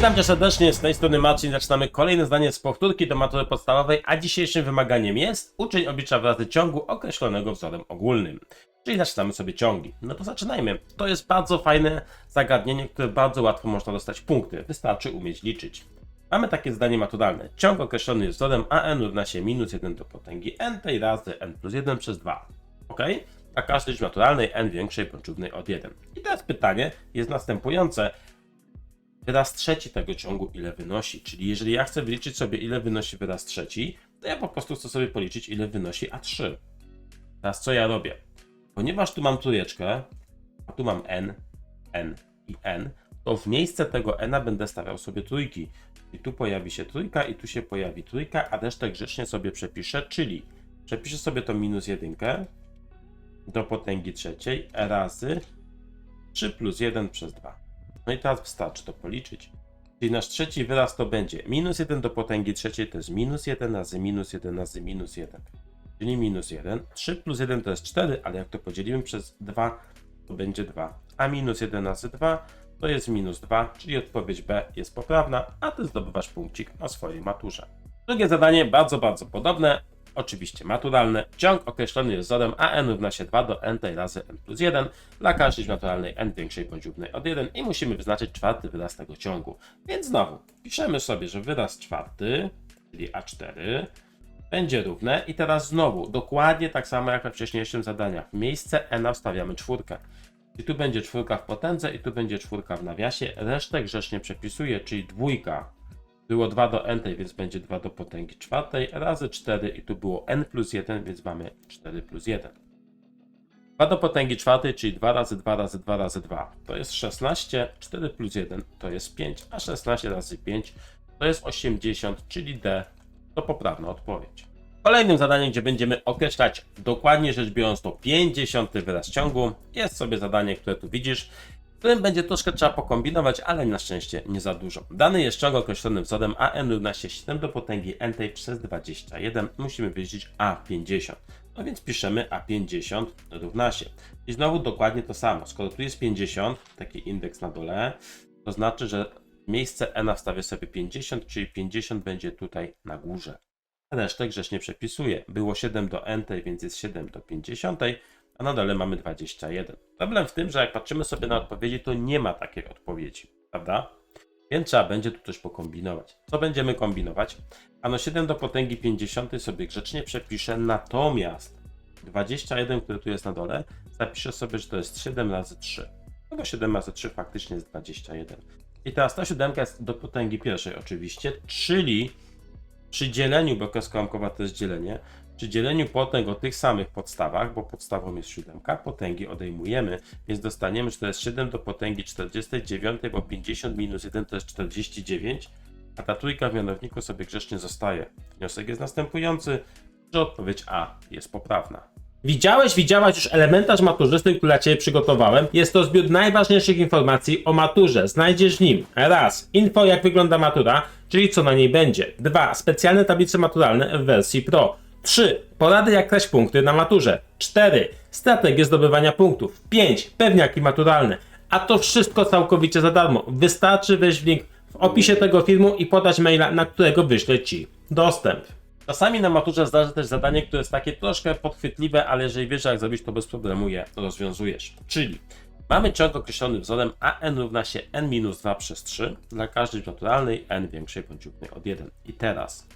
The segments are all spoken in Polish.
Witam cię serdecznie, z tej strony Marcin. Zaczynamy kolejne zdanie z powtórki do matury podstawowej, a dzisiejszym wymaganiem jest uczeń oblicza wyrazy ciągu określonego wzorem ogólnym. Czyli zaczynamy sobie ciągi. No to zaczynajmy. To jest bardzo fajne zagadnienie, które bardzo łatwo można dostać punkty. Wystarczy umieć liczyć. Mamy takie zdanie maturalne. Ciąg określony jest wzorem a n równa się minus 1 do potęgi n tej razy n plus 1 przez 2. Ok? A każdy liczby naturalnej n większej bądź równej od 1. I teraz pytanie jest następujące wyraz trzeci tego ciągu ile wynosi. Czyli jeżeli ja chcę wyliczyć sobie ile wynosi wyraz trzeci, to ja po prostu chcę sobie policzyć ile wynosi A3. Teraz co ja robię? Ponieważ tu mam trójeczkę, a tu mam n, n i n, to w miejsce tego n będę stawiał sobie trójki. I tu pojawi się trójka i tu się pojawi trójka, a resztę grzecznie sobie przepiszę, czyli przepiszę sobie to minus jedynkę do potęgi trzeciej razy 3 plus 1 przez 2. No i teraz wystarczy to policzyć. Czyli nasz trzeci wyraz to będzie minus 1 do potęgi trzeciej to jest minus 1 razy minus 1 razy minus 1. Czyli minus 1. 3 plus 1 to jest 4, ale jak to podzielimy przez 2, to będzie 2. A minus 1 razy 2 to jest minus 2, czyli odpowiedź B jest poprawna, a ty zdobywasz punkcik na swojej maturze. Drugie zadanie bardzo, bardzo podobne. Oczywiście maturalne. Ciąg określony jest wzorem a n równa się 2 do n tej razy n plus 1 dla każdej naturalnej n większej bądź równej od 1 i musimy wyznaczyć czwarty wyraz tego ciągu. Więc znowu piszemy sobie, że wyraz czwarty, czyli a4, będzie równe i teraz znowu dokładnie tak samo jak we wcześniejszym zadaniach. W miejsce n wstawiamy czwórkę. I tu będzie czwórka w potędze i tu będzie czwórka w nawiasie. Resztę grzecznie przepisuję, czyli dwójka było 2 do n, więc będzie 2 do potęgi czwartej, razy 4 i tu było n plus 1, więc mamy 4 plus 1. 2 do potęgi czwartej, czyli 2 razy 2 razy 2 razy 2 to jest 16, 4 plus 1 to jest 5, a 16 razy 5 to jest 80, czyli D to poprawna odpowiedź. Kolejnym zadaniem, gdzie będziemy określać dokładnie rzecz biorąc to 50 wyraz ciągu, jest sobie zadanie, które tu widzisz, którym będzie troszkę trzeba pokombinować, ale na szczęście nie za dużo. Dany jest ciąg określony wzorem a n równa się 7 do potęgi n tej przez 21. Musimy wyliczyć a50. No więc piszemy a50 równa się. I znowu dokładnie to samo. Skoro tu jest 50, taki indeks na dole, to znaczy, że miejsce n wstawię sobie 50, czyli 50 będzie tutaj na górze. Resztę grzecznie przepisuję. Było 7 do n, więc jest 7 do 50, a na dole mamy 21. Problem w tym, że jak patrzymy sobie na odpowiedzi, to nie ma takiej odpowiedzi, prawda? Więc trzeba będzie tu coś pokombinować. Co będziemy kombinować? Ano 7 do potęgi 50 sobie grzecznie przepiszę, natomiast 21, który tu jest na dole, zapiszę sobie, że to jest 7 razy 3. No bo 7 razy 3 faktycznie jest 21. I teraz ta siódemka jest do potęgi pierwszej oczywiście, czyli przy dzieleniu, bo kreska to jest dzielenie, przy dzieleniu potęg o tych samych podstawach, bo podstawą jest siódemka, potęgi odejmujemy, więc dostaniemy, że to jest 7 do potęgi 49, bo 50 minus 1 to jest 49, a ta trójka w mianowniku sobie grzecznie zostaje. Wniosek jest następujący, że odpowiedź A jest poprawna. Widziałeś, widziałaś już elementarz maturzysty, który dla Ciebie przygotowałem. Jest to zbiór najważniejszych informacji o maturze. Znajdziesz w nim raz info jak wygląda matura, czyli co na niej będzie. Dwa specjalne tablice maturalne w wersji Pro. 3. Porady jak kraść punkty na maturze. 4. Strategie zdobywania punktów. 5. Pewniaki maturalne. A to wszystko całkowicie za darmo. Wystarczy wejść w link w opisie tego filmu i podać maila, na którego wyślę Ci dostęp. Czasami na maturze zdarzy też zadanie, które jest takie troszkę podchwytliwe, ale jeżeli wiesz jak zrobić, to bez problemu je rozwiązujesz. Czyli mamy ciąg określony wzorem a n równa się n minus 2 przez 3 dla każdej naturalnej n większej bądź równej od 1. I teraz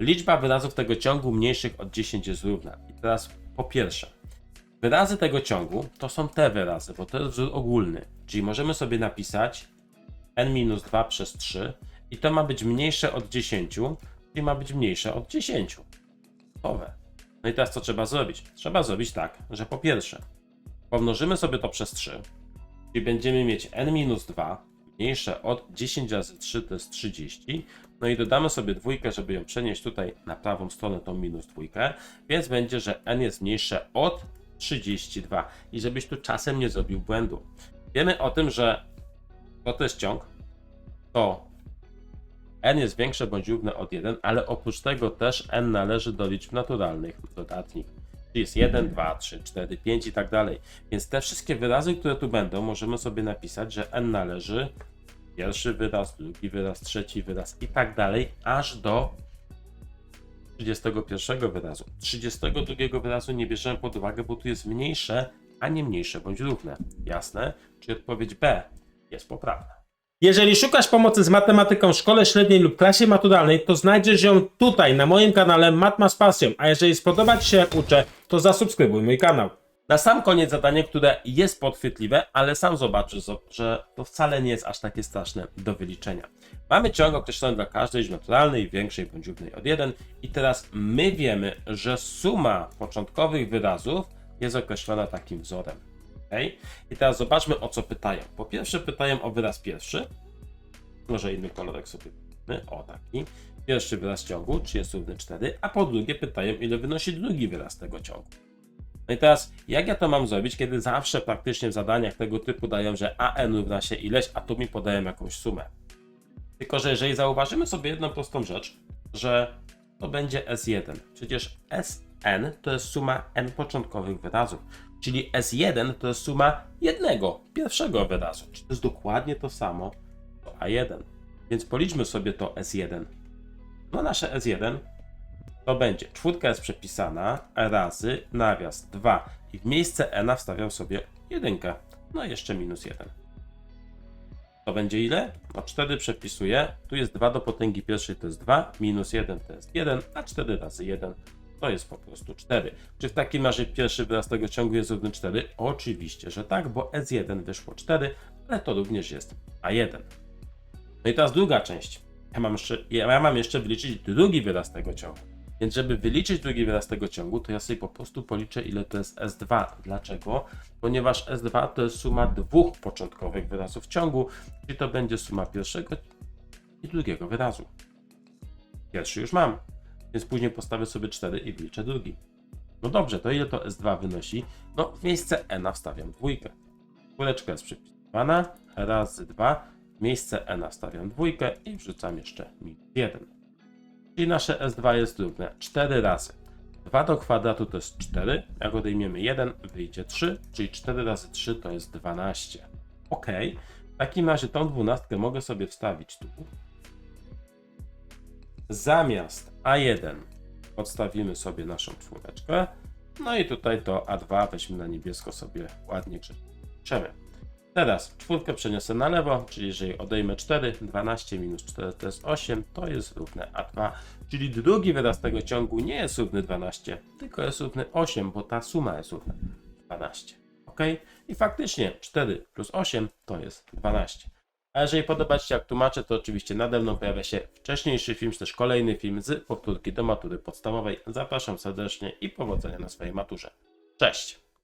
liczba wyrazów tego ciągu mniejszych od 10 jest równa. I teraz po pierwsze, wyrazy tego ciągu to są te wyrazy, bo to jest wzór ogólny. Czyli możemy sobie napisać n minus 2 przez 3 i to ma być mniejsze od 10, czyli ma być mniejsze od 10. Gotowe. No i teraz co trzeba zrobić? Trzeba zrobić tak, że po pierwsze pomnożymy sobie to przez 3, czyli będziemy mieć n minus 2 mniejsze od 10 razy 3 to jest 30. No i dodamy sobie dwójkę, żeby ją przenieść tutaj na prawą stronę tą minus dwójkę, więc będzie, że n jest mniejsze od 32. I żebyś tu czasem nie zrobił błędu. Wiemy o tym, że to, to jest ciąg, to n jest większe bądź równe od 1, ale oprócz tego też n należy do liczb naturalnych, dodatnich. Czyli jest 1, 2, 3, 4, 5 i tak dalej. Więc te wszystkie wyrazy, które tu będą, możemy sobie napisać, że n należy pierwszy wyraz, drugi wyraz, trzeci wyraz i tak dalej, aż do 31 wyrazu. 32 wyrazu nie bierzemy pod uwagę, bo tu jest mniejsze, a nie mniejsze bądź równe. Jasne? Czyli odpowiedź B jest poprawna. Jeżeli szukasz pomocy z matematyką w szkole średniej lub klasie maturalnej, to znajdziesz ją tutaj na moim kanale Matma z pasją. A jeżeli spodoba Ci się jak uczę, to zasubskrybuj mój kanał. Na sam koniec zadanie, które jest podchwytliwe, ale sam zobaczysz, że to wcale nie jest aż takie straszne do wyliczenia. Mamy ciąg określony dla każdej liczby naturalnej, większej bądź równej od 1 i teraz my wiemy, że suma początkowych wyrazów jest określona takim wzorem. Okay? I teraz zobaczmy o co pytają. Po pierwsze pytają o wyraz pierwszy, może inny kolorek sobie o taki. Pierwszy wyraz ciągu, czy jest równy 4, a po drugie pytają ile wynosi drugi wyraz tego ciągu. No i teraz, jak ja to mam zrobić, kiedy zawsze praktycznie w zadaniach tego typu dają, że an równa się ileś, a tu mi podają jakąś sumę. Tylko, że jeżeli zauważymy sobie jedną prostą rzecz, że to będzie S1. Przecież Sn to jest suma n początkowych wyrazów. Czyli S1 to jest suma jednego, pierwszego wyrazu. Czyli to jest dokładnie to samo to A1. Więc policzmy sobie to S1. No nasze S1 to będzie czwórka jest przepisana razy nawias 2 i w miejsce n wstawiam sobie jedynkę. No i jeszcze minus 1. To będzie ile? No 4 przepisuję. Tu jest 2 do potęgi pierwszej to jest 2, minus 1 to jest 1, a 4 razy 1 to jest po prostu 4. Czy w takim razie pierwszy wyraz tego ciągu jest równy 4? Oczywiście, że tak, bo S1 wyszło 4, ale to również jest A1. No i teraz druga część. Ja mam ja mam jeszcze wyliczyć drugi wyraz tego ciągu. Więc żeby wyliczyć drugi wyraz tego ciągu, to ja sobie po prostu policzę ile to jest S2. Dlaczego? Ponieważ S2 to jest suma dwóch początkowych wyrazów ciągu, czyli to będzie suma pierwszego i drugiego wyrazu. Pierwszy już mam, więc później postawię sobie 4 i wyliczę drugi. No dobrze, to ile to S2 wynosi? No w miejsce N wstawiam dwójkę. Kuleczka jest przypisywana, razy 2, w miejsce N wstawiam dwójkę i wrzucam jeszcze minus 1. Czyli nasze S2 jest równe 4 razy. 2 do kwadratu to jest 4, jak odejmiemy 1, wyjdzie 3, czyli 4 razy 3 to jest 12. Ok, w takim razie tą dwunastkę mogę sobie wstawić tu. Zamiast A1 podstawimy sobie naszą czwóreczkę. No i tutaj to A2 weźmy na niebiesko sobie ładnie piszemy. Teraz czwórkę przeniosę na lewo, czyli jeżeli odejmę 4, 12 minus 4 to jest 8, to jest równe A2, czyli drugi wyraz tego ciągu nie jest równy 12, tylko jest równy 8, bo ta suma jest równa 12. Ok? I faktycznie 4 plus 8 to jest 12. A jeżeli podoba Ci się jak tłumaczę, to oczywiście nade mną pojawia się wcześniejszy film, czy też kolejny film z powtórki do matury podstawowej. Zapraszam serdecznie i powodzenia na swojej maturze. Cześć!